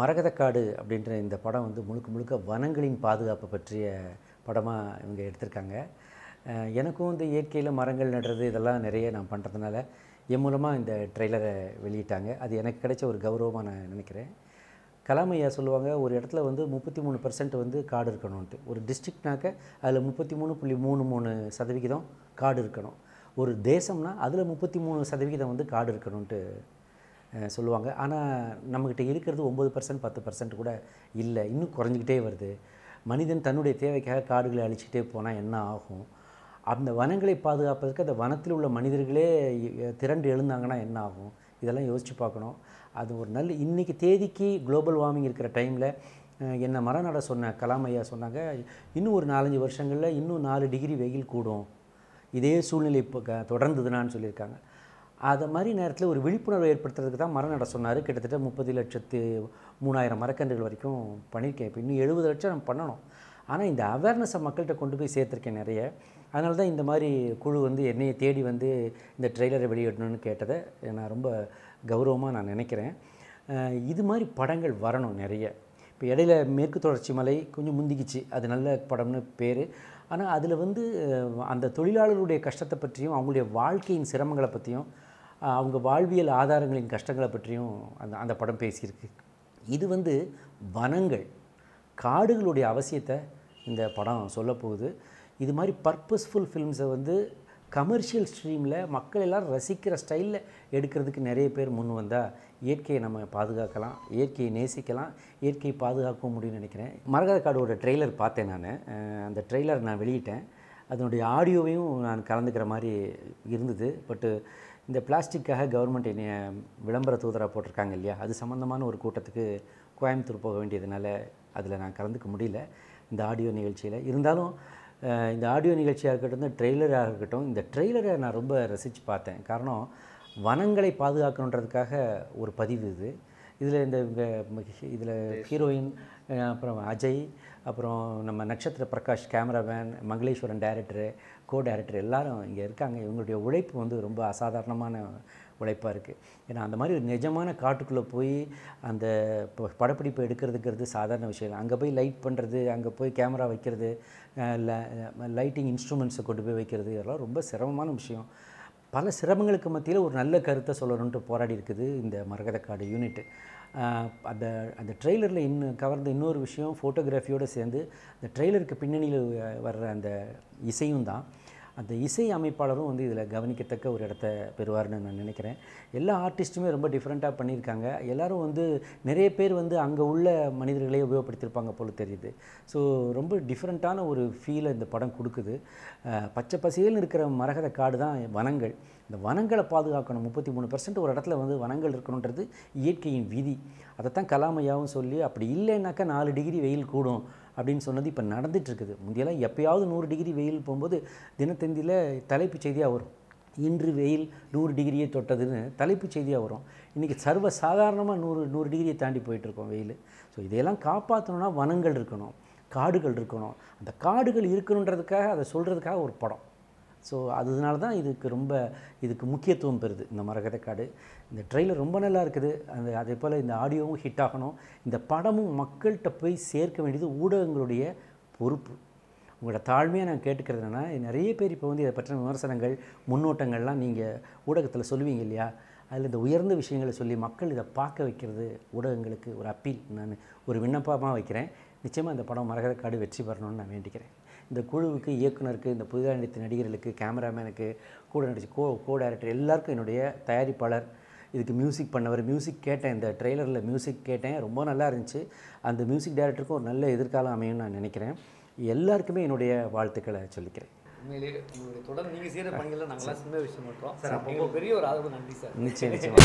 மரகதக்காடு அப்படின்ற இந்த படம் வந்து முழுக்க முழுக்க வனங்களின் பாதுகாப்பு பற்றிய படமாக இவங்க எடுத்திருக்காங்க. எனக்கும் வந்து இயற்கையில் மரங்கள் நடுறது இதெல்லாம் நிறைய நான் பண்ணுறதுனால என் மூலமாக இந்த ட்ரெய்லரை வெளியிட்டாங்க. அது எனக்கு கிடைச்ச ஒரு கௌரவமாக நான் நினைக்கிறேன். கலாம் சொல்லுவாங்க ஒரு இடத்துல வந்து முப்பத்தி மூணு பர்சன்ட் வந்து காடு இருக்கணும்ன்ட்டு. ஒரு டிஸ்ட்ரிக்ட்னாக்க அதில் முப்பத்தி மூணு புள்ளி மூணு மூணு சதவிகிதம் காடு இருக்கணும். ஒரு தேசம்னா அதில் முப்பத்தி மூணு சதவிகிதம் வந்து காடு இருக்கணும்ன்ட்டு சொல்லுவாங்க. ஆனால் நம்மக்கிட்ட இருக்கிறது ஒம்பது பர்சன்ட் பத்து பர்சன்ட் கூட இல்லை. இன்னும் குறைஞ்சிக்கிட்டே வருது. மனிதன் தன்னுடைய தேவைக்காக காடுகளை அழிச்சிக்கிட்டே போனால் என்ன ஆகும்? அந்த வனங்களை பாதுகாப்பதற்கு அந்த வனத்தில் உள்ள மனிதர்களே திரண்டு எழுந்தாங்கன்னா என்ன ஆகும்? இதெல்லாம் யோசித்து பார்க்கணும். அது ஒரு நல்ல இன்றைக்கி தேதிக்கு குளோபல் வார்மிங் இருக்கிற டைமில் என்னை மரம் நட சொன்ன கலாம் ஐயா சொன்னாங்க இன்னும் ஒரு நாலஞ்சு வருஷங்களில் இன்னும் நாலு டிகிரி வெயில் கூடும். இதே சூழ்நிலை இப்போ க தொடர்ந்ததுனான்னு சொல்லியிருக்காங்க. அதை மாதிரி நேரத்தில் ஒரு விழிப்புணர்வு ஏற்படுத்துறதுக்கு தான் மரம் நட சொன்னார். கிட்டத்தட்ட முப்பது லட்சத்து மூணாயிரம் மரக்கன்றுகள் வரைக்கும் பண்ணியிருக்கேன் இப்போ இன்னும் எழுபது லட்சம் நம்ம பண்ணணும். ஆனால் இந்த அவேர்னஸை மக்கள்கிட்ட கொண்டு போய் சேர்த்துருக்கேன் நிறைய. அதனால தான் இந்த மாதிரி குழு வந்து என்னையை தேடி வந்து இந்த ட்ரெய்லரை வெளியிடணும்னு கேட்டதை நான் ரொம்ப கௌரவமாக நான் நினைக்கிறேன். இது மாதிரி படங்கள் வரணும் நிறைய. இப்போ இடையில மேற்கு தொடர்ச்சி மலை கொஞ்சம் முந்திக்கிச்சு. அது நல்ல படம்னு பேர். ஆனால் அதில் வந்து அந்த தொழிலாளர்களுடைய கஷ்டத்தை பற்றியும் அவங்களுடைய வாழ்க்கையின் சிரமங்களை பற்றியும் அவங்க வாழ்வியல் ஆதாரங்களின் கஷ்டங்களை பற்றியும் அந்த அந்த படம் பேசியிருக்கு. இது வந்து வனங்கள் காடுகளுடைய அவசியத்தை இந்த படம் சொல்ல போகுது இது மாதிரி பர்பஸ்ஃபுல் ஃபில்ம்ஸை வந்து கமர்ஷியல் ஸ்ட்ரீமில் மக்கள் எல்லாரும் ரசிக்கிற ஸ்டைலில் எடுக்கிறதுக்கு நிறைய பேர் முன் வந்தால் இயற்கையை நம்ம பாதுகாக்கலாம் இயற்கையை நேசிக்கலாம் இயற்கையை பாதுகாக்க முடியும்னு நினைக்கிறேன். மரகத காடோட ட்ரெய்லர் பார்த்தேன் நான். அந்த ட்ரெய்லர் நான் வெளியிட்டேன். அதனுடைய ஆடியோவையும் நான் கலந்துக்கிற மாதிரி இருந்தது. பட்டு இந்த பிளாஸ்டிக்காக கவர்மெண்ட் என்னைய விளம்பர தூதராக போட்டிருக்காங்க இல்லையா? அது சம்மந்தமான ஒரு கூட்டத்துக்கு கோயம்புத்தூர் போக வேண்டியதுனால அதில் நான் கலந்துக்க முடியல. இந்த ஆடியோ நிகழ்ச்சியில். இருந்தாலும் இந்த ஆடியோ நிகழ்ச்சியாக இருக்கட்டும் ட்ரெய்லராக இருக்கட்டும் இந்த ட்ரெய்லரை நான் ரொம்ப ரசித்து பார்த்தேன். காரணம் வனங்களை பாதுகாக்கணுன்றதுக்காக ஒரு பதிவு இது. இதில் இந்த இதில் ஹீரோயின் அப்புறம் அஜய் அப்புறம் நம்ம நட்சத்திர Prakash cameraman Mangaleswaran director co director எல்லாரும் இங்கே இருக்காங்க. இவங்களுடைய உழைப்பு வந்து ரொம்ப அசாதாரணமான உழைப்பாக இருக்குது ஏன்னா அந்த மாதிரி ஒரு நிஜமான காட்டுக்குள்ளே போய் அந்த படப்பிடிப்பு எடுக்கிறதுங்கிறது சாதாரண விஷயம் இல்லை. அங்கே போய் லைட் பண்ணுறது அங்கே போய் கேமரா வைக்கிறது லைட்டிங் இன்ஸ்ட்ருமெண்ட்ஸை கொண்டு போய் வைக்கிறது இதெல்லாம் ரொம்ப சிரமமான விஷயம். பல சிரமங்களுக்கு மத்தியில் ஒரு நல்ல கருத்தை சொல்லணுன்ட்டு போராடி இருக்குது இந்த மரகதக்காடு யூனிட் அந்த அந்த ட்ரெய்லரில் இன்னும் கவர்ந்த இன்னொரு விஷயம் ஃபோட்டோகிராஃபியோடு சேர்ந்து அந்த ட்ரெய்லருக்கு பின்னணியில் வர்ற அந்த இசையும் தான். அந்த இசை அமைப்பாளரும் வந்து இதில் கவனிக்கத்தக்க ஒரு இடத்த பெறுவார்னு நான் நினைக்கிறேன். எல்லா ஆர்டிஸ்ட்டுமே ரொம்ப டிஃப்ரெண்ட்டாக பண்ணியிருக்காங்க. எல்லோரும் வந்து நிறைய பேர் வந்து அங்கே உள்ள மனிதர்களே உபயோகப்படுத்தியிருப்பாங்க போல் தெரியுது. ஸோ ரொம்ப டிஃப்ரெண்ட்டான ஒரு ஃபீலை இந்த படம் கொடுக்குது. பச்சை பசேல்னு இருக்கிற மரகத காடு தான் வனங்கள். இந்த வனங்களை பாதுகாக்கணும். முப்பத்தி மூணு ஒரு இடத்துல வந்து வனங்கள் இருக்கணுன்றது இயற்கையின் விதி. அதைத்தான் கலாமையாவும் சொல்லி அப்படி இல்லைன்னாக்கா நாலு டிகிரி வெயில் கூடும். அப்படின்னு சொன்னது இப்போ நடந்துகிட்ருக்குது முந்தையெல்லாம் எப்போயாவது நூறு டிகிரி வெயில் போகும்போது தினத்தந்தியில் தலைப்புச் செய்தியாக வரும். இன்று வெயில் நூறு டிகிரியை தொட்டதுன்னு தலைப்புச் செய்தியாக வரும். இன்றைக்கி சர்வ சாதாரணமாக நூறு நூறு டிகிரியை தாண்டி போயிட்டுருக்கோம் வெயில். ஸோ இதையெல்லாம் காப்பாற்றணும்னா வனங்கள் இருக்கணும் காடுகள் இருக்கணும். அந்த காடுகள் இருக்கணுன்றதுக்காக அதை சொல்கிறதுக்காக ஒரு படம். ஸோ அதனால தான் இதுக்கு ரொம்ப இதுக்கு முக்கியத்துவம் பெறுது இந்த மரகத காடு இந்த ட்ரெய்லர் ரொம்ப நல்லா இருக்குது. அந்த அதே போல் இந்த ஆடியோவும் ஹிட் ஆகணும். இந்த படமும் மக்கள்கிட்ட போய் சேர்க்க வேண்டியது ஊடகங்களுடைய பொறுப்பு. உங்களோட தாழ்மையாக நான் கேட்டுக்கிறது என்னன்னா நிறைய பேர் இப்போ வந்து இதை பற்றின விமர்சனங்கள் முன்னோட்டங்கள்லாம் நீங்கள் ஊடகத்தில் சொல்லுவீங்க இல்லையா? அதில் இந்த உயர்ந்த விஷயங்களை சொல்லி மக்கள் இதை பார்க்க வைக்கிறது ஊடகங்களுக்கு ஒரு அப்பீல் நான் ஒரு விண்ணப்பமாக வைக்கிறேன். நிச்சயமாக இந்த படம் மரகத காடு வெற்றி பெறணும்னு நான் வேண்டிக்கிறேன். இந்த குழுவுக்கு இயக்குனருக்கு இந்த புதிதாக நடித்த நடிகர்களுக்கு கேமராமேனுக்கு கூட நடிச்ச கோ கோ டைரக்டர் எல்லாருக்கும் என்னுடைய தயாரிப்பாளர் இதுக்கு மியூசிக் பண்ணவர் மியூசிக் கேட்டேன். இந்த ட்ரெய்லரில் மியூசிக் கேட்டேன். ரொம்ப நல்லா இருந்துச்சு. அந்த மியூசிக் டைரக்டருக்கும் ஒரு நல்ல எதிர்காலம் அமையும்னு நான் நினைக்கிறேன். எல்லாருக்குமே என்னுடைய வாழ்த்துக்களை சொல்லிக்கிறேன். உண்மையிலேயே உங்களுடைய தொடர் நீங்கள் செய்கிற பணிகளில் நாங்களாம் சின்ன விஷயம் மட்டும். சார் ரொம்ப பெரிய ஒரு ஆதரவு நன்றி சார். நிச்சயம் நிச்சயம்.